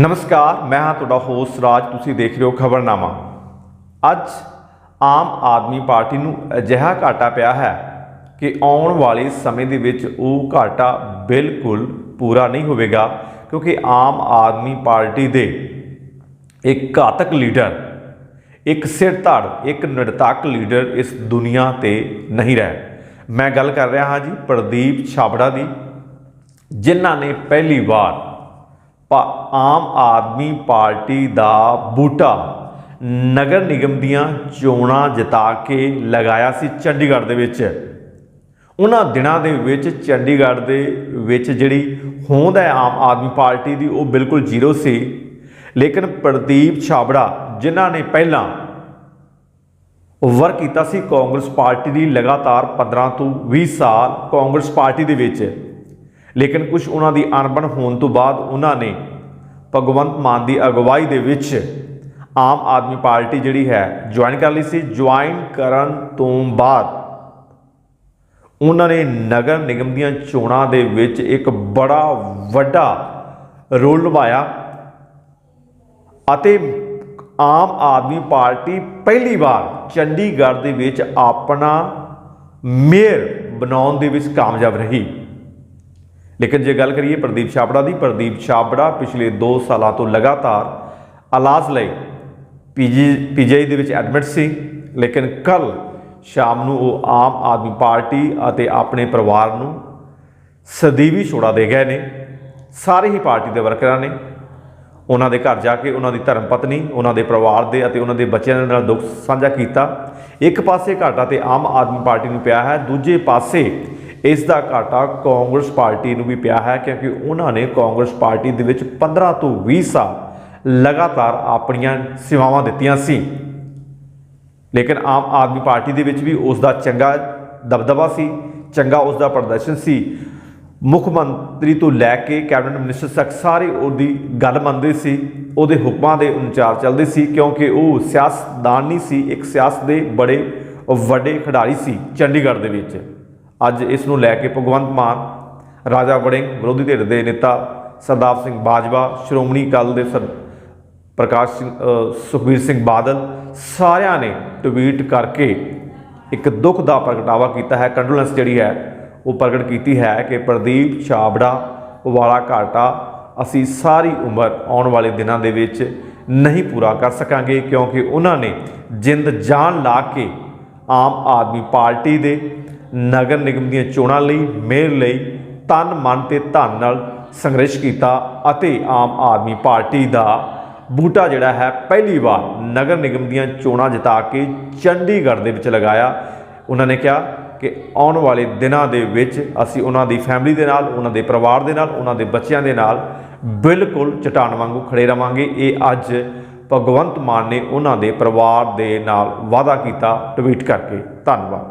ਨਮਸਕਾਰ, ਮੈਂ ਹਾਂ ਤੁਹਾਡਾ ਹੋਸਟ ਰਾਜ, ਤੁਸੀਂ ਦੇਖ ਰਹੇ ਹੋ ਖਬਰਨਾਮਾ। ਅੱਜ ਆਮ ਆਦਮੀ ਪਾਰਟੀ ਨੂੰ ਅਜਿਹਾ ਘਾਟਾ ਪਿਆ ਹੈ ਕਿ ਆਉਣ ਵਾਲੇ ਸਮੇਂ ਦੇ ਵਿੱਚ ਉਹ ਘਾਟਾ ਬਿਲਕੁਲ ਪੂਰਾ ਨਹੀਂ ਹੋਵੇਗਾ, ਕਿਉਂਕਿ ਆਮ ਆਦਮੀ ਪਾਰਟੀ ਦੇ ਇੱਕ ਘਾਤਕ ਲੀਡਰ, ਇੱਕ ਸਿਰ ਧੜ ਇੱਕ ਨਿਰਤੱਕ ਲੀਡਰ ਇਸ ਦੁਨੀਆ ਤੇ ਨਹੀਂ ਰਹਿ। ਮੈਂ ਗੱਲ ਕਰ ਰਿਹਾ ਹਾਂ ਜੀ ਪ੍ਰਦੀਪ ਛਾਬੜਾ ਦੀ, ਜਿਨ੍ਹਾਂ ਨੇ ਪਹਿਲੀ ਵਾਰ ਆਮ ਆਦਮੀ ਪਾਰਟੀ ਦਾ ਬੂਟਾ ਨਗਰ ਨਿਗਮ ਦੀਆਂ ਚੋਣਾਂ ਜਿਤਾ ਕੇ ਲਗਾਇਆ ਸੀ ਚੰਡੀਗੜ੍ਹ ਦੇ ਵਿੱਚ। ਉਹਨਾਂ ਦਿਨਾਂ ਦੇ ਵਿੱਚ ਚੰਡੀਗੜ੍ਹ ਦੇ ਵਿੱਚ ਜਿਹੜੀ ਹੋਂਦ ਹੈ ਆਮ ਆਦਮੀ ਪਾਰਟੀ ਦੀ, ਉਹ ਬਿਲਕੁਲ ਜ਼ੀਰੋ ਸੀ। ਲੇਕਿਨ ਪ੍ਰਦੀਪ ਛਾਬੜਾ, ਜਿਨ੍ਹਾਂ ਨੇ ਪਹਿਲਾਂ ਵਰਕ ਕੀਤਾ ਸੀ ਕਾਂਗਰਸ ਪਾਰਟੀ ਦੀ, ਲਗਾਤਾਰ 15 ਤੋਂ 20 ਸਾਲ ਕਾਂਗਰਸ ਪਾਰਟੀ ਦੇ ਵਿੱਚ ਲੇਕਿਨ ਕੁਝ ਉਹਨਾਂ ਦੀ ਅਣਬਣ ਹੋਣ ਤੋਂ ਬਾਅਦ ਉਹਨਾਂ ਨੇ ਭਗਵੰਤ ਮਾਨ ਦੀ ਅਗਵਾਈ ਦੇ ਵਿੱਚ ਆਮ ਆਦਮੀ ਪਾਰਟੀ ਜਿਹੜੀ ਹੈ ਜੁਆਇਨ ਕਰ ਲਈ ਸੀ। ਜੁਆਇਨ ਕਰਨ ਤੋਂ ਬਾਅਦ ਉਹਨਾਂ ਨੇ ਨਗਰ ਨਿਗਮ ਦੀਆਂ ਚੋਣਾਂ ਦੇ ਵਿੱਚ ਇੱਕ ਬੜਾ ਵੱਡਾ ਰੋਲ ਨਿਭਾਇਆ ਅਤੇ ਆਮ ਆਦਮੀ ਪਾਰਟੀ ਪਹਿਲੀ ਵਾਰ ਚੰਡੀਗੜ੍ਹ ਦੇ ਵਿੱਚ ਆਪਣਾ ਮੇਅਰ ਬਣਾਉਣ ਦੇ ਵਿੱਚ ਕਾਮਯਾਬ ਰਹੀ। ਲੇਕਿਨ ਜੇ ਗੱਲ ਕਰੀਏ ਪ੍ਰਦੀਪ ਛਾਬੜਾ ਦੀ, ਪ੍ਰਦੀਪ ਛਾਬੜਾ ਪਿਛਲੇ 2 ਸਾਲਾਂ ਤੋਂ ਲਗਾਤਾਰ ਇਲਾਜ ਲਈ ਪੀਜੀ ਪੀਜੀਆਈ ਦੇ ਵਿੱਚ ਐਡਮਿਟ ਸੀ, ਲੇਕਿਨ ਕੱਲ ਸ਼ਾਮ ਨੂੰ ਉਹ ਆਮ ਆਦਮੀ ਪਾਰਟੀ ਅਤੇ ਆਪਣੇ ਪਰਿਵਾਰ ਨੂੰ ਸਦੀਵੀ ਛੋੜਾ ਦੇ ਗਏ ਨੇ। ਸਾਰੇ ਹੀ ਪਾਰਟੀ ਦੇ ਵਰਕਰਾਂ ਨੇ। ਉਹਨਾਂ ਦੇ ਘਰ ਜਾ ਕੇ ਉਹਨਾਂ ਦੀ ਧਰਮ ਪਤਨੀ, ਉਹਨਾਂ ਦੇ ਪਰਿਵਾਰ ਦੇ ਅਤੇ ਉਹਨਾਂ ਦੇ ਬੱਚਿਆਂ ਦੇ ਨਾਲ ਦੁੱਖ ਸਾਂਝਾ ਕੀਤਾ। ਇੱਕ ਪਾਸੇ ਘਾਟਾ ਤੇ ਆਮ ਆਦਮੀ ਪਾਰਟੀ ਨੂੰ ਪਿਆ ਹੈ, ਦੂਜੇ ਪਾਸੇ ਇਸ ਦਾ ਘਾਟਾ ਕਾਂਗਰਸ ਪਾਰਟੀ ਨੂੰ ਵੀ ਪਿਆ ਹੈ ਕਿਉਂਕਿ ਉਹਨਾਂ ਨੇ ਕਾਂਗਰਸ ਪਾਰਟੀ ਦੇ ਵਿੱਚ 15 ਤੋਂ 20 ਸਾਲ ਲਗਾਤਾਰ ਆਪਣੀਆਂ ਸੇਵਾਵਾਂ ਦਿੱਤੀਆਂ ਸੀ। ਲੇਕਿਨ ਆਮ ਆਦਮੀ ਪਾਰਟੀ ਦੇ ਵਿੱਚ ਵੀ ਉਸ ਦਾ ਚੰਗਾ ਦਬਦਬਾ ਸੀ, ਚੰਗਾ ਉਸ ਦਾ ਪ੍ਰਦਰਸ਼ਨ ਸੀ। ਮੁੱਖ ਮੰਤਰੀ ਤੋਂ ਲੈ ਕੇ ਕੈਬਨਿਟ ਮਿਨਿਸਟਰ ਤੱਕ ਸਾਰੇ ਉਹਦੀ ਗੱਲ ਮੰਨਦੇ ਸੀ, ਉਹਦੇ ਹੁਕਮਾਂ ਦੇ ਅਨੁਸਾਰ ਚੱਲਦੇ ਸੀ ਕਿਉਂਕਿ ਉਹ ਸਿਆਸਤਦਾਨ ਨਹੀਂ ਸੀ, ਇੱਕ ਸਿਆਸਤ ਦੇ ਬੜੇ ਵੱਡੇ ਖਿਡਾਰੀ ਸੀ ਚੰਡੀਗੜ੍ਹ ਦੇ ਵਿੱਚ। ਅੱਜ ਇਸ ਨੂੰ ਲੈ ਕੇ ਭਗਵੰਤ ਮਾਨ, ਰਾਜਾ ਵੜਿੰਗ, ਵਿਰੋਧੀ ਧਿਰ ਦੇ ਨੇਤਾ ਸਰਦਾਰ ਸਿੰਘ ਬਾਜਵਾ, ਸ਼੍ਰੋਮਣੀ ਅਕਾਲੀ ਦੇ ਸਰ ਪ੍ਰਕਾਸ਼ ਸਿੰਘ ਸੁਖਬੀਰ ਸਿੰਘ ਬਾਦਲ ਸਾਰਿਆਂ ਨੇ ਟਵੀਟ ਕਰਕੇ ਇੱਕ ਦੁੱਖ ਦਾ ਪ੍ਰਗਟਾਵਾ ਕੀਤਾ ਹੈ। ਕੰਡੋਲੈਂਸ ਜਿਹੜੀ ਹੈ, ਉਹ ਪ੍ਰਗਟ ਕੀਤੀ ਹੈ ਕਿ ਪ੍ਰਦੀਪ ਛਾਬੜਾ, ਵਾਲਾ ਘਾਟਾ ਅਸੀਂ ਸਾਰੀ ਉਮਰ ਆਉਣ ਵਾਲੇ ਦਿਨਾਂ ਦੇ ਵਿੱਚ ਨਹੀਂ ਪੂਰਾ ਕਰ ਸਕਾਂਗੇ ਕਿਉਂਕਿ ਉਹਨਾਂ ਨੇ ਜਿੰਦ ਜਾਨ ਲਾ ਕੇ ਆਮ ਆਦਮੀ ਪਾਰਟੀ ਦੇ ਨਗਰ ਨਿਗਮ ਦੀਆਂ ਚੋਣਾਂ ਲਈ, ਮੇਅਰ ਲਈ ਤਨ, ਮਨ ਤੇ ਧਨ ਨਾਲ ਸੰਘਰਸ਼ ਕੀਤਾ ਅਤੇ ਆਮ ਆਦਮੀ ਪਾਰਟੀ ਦਾ ਬੂਟਾ ਜਿਹੜਾ ਹੈ ਪਹਿਲੀ ਵਾਰ ਨਗਰ ਨਿਗਮ ਦੀਆਂ ਚੋਣਾਂ ਜਿਤਾ ਕੇ ਚੰਡੀਗੜ੍ਹ ਦੇ ਵਿੱਚ ਲਗਾਇਆ। ਉਹਨਾਂ ਨੇ ਕਿਹਾ ਕਿ ਆਉਣ ਵਾਲੇ ਦਿਨਾਂ ਦੇ ਵਿੱਚ ਅਸੀਂ ਉਹਨਾਂ ਦੀ ਫੈਮਿਲੀ ਦੇ ਨਾਲ, ਉਹਨਾਂ ਦੇ ਪਰਿਵਾਰ ਦੇ ਨਾਲ, ਉਹਨਾਂ ਦੇ ਬੱਚਿਆਂ ਦੇ ਨਾਲ ਬਿਲਕੁਲ ਚਟਾਨ ਵਾਂਗੂ ਖੜੇ ਰਵਾਂਗੇ। ਇਹ ਅੱਜ ਭਗਵੰਤ ਮਾਨ ਨੇ ਉਹਨਾਂ ਦੇ ਪਰਿਵਾਰ ਦੇ ਨਾਲ ਵਾਅਦਾ ਕੀਤਾ। ਟਵੀਟ ਕਰਕੇ ਧੰਨਵਾਦ।